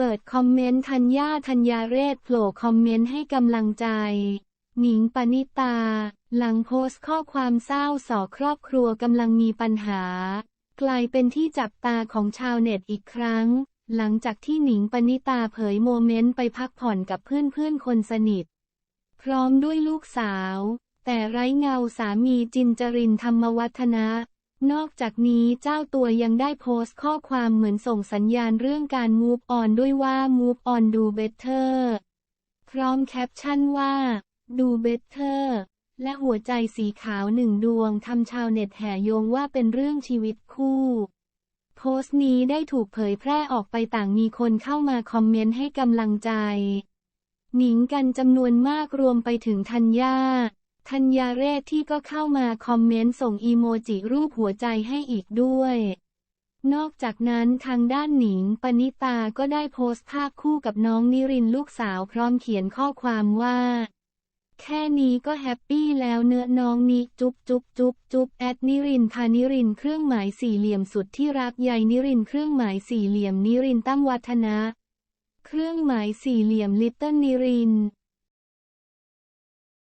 เปิดคอมเมนต์ธัญญาธัญญาเรศโผล่คอมเมนต์ให้กำลังใจ หนิงปณิตา หลังโพสต์ข้อความเศร้าสอครอบครัวกำลังมีปัญหา กลายเป็นที่จับตาของชาวเน็ตอีกครั้ง หลังจากที่หนิงปณิตาเผยโมเมนต์ไปพักผ่อนกับเพื่อนๆคนสนิท พร้อมด้วยลูกสาว แต่ไร้เงาสามีจินจรินธรรมวัฒนะ นอกจากนี้เจ้าตัวยังได้โพสต์ข้อความเหมือนส่งสัญญาณเรื่องการ move on ด้วยว่า move on do better พร้อมแคปชั่นว่า do better และหัวใจสีขาวหนึ่งดวงทำชาวเน็ตแห่โยงว่าเป็นเรื่องชีวิตคู่ โพสต์นี้ได้ถูกเผยแพร่ออกไปต่างมีคนเข้ามาคอมเมนต์ให้กำลังใจ หนิงกันจำนวนมากรวมไปถึงธัญญา ธัญญาเรศที่ก็เข้ามาคอมเมนต์ส่งอีโมจิรูปหัวใจให้อีกด้วย นอกจากนั้นทางด้านหนิงปณิตาก็ได้โพสต์ภาพคู่กับน้องนิรินลูกสาวพร้อมเขียนข้อความว่า แค่นี้ก็แฮปปี้แล้วเนื้อน้องนี้จุ๊บจุ๊บจุ๊บจุ๊บแอดนิรินพานิรินเครื่องหมายสี่เหลี่ยมสุดที่รักใยนิรินเครื่องหมายสี่เหลี่ยมนิรินตั้งวัฒนะ เครื่องหมายสี่เหลี่ยมลิตเติ้ลนิริน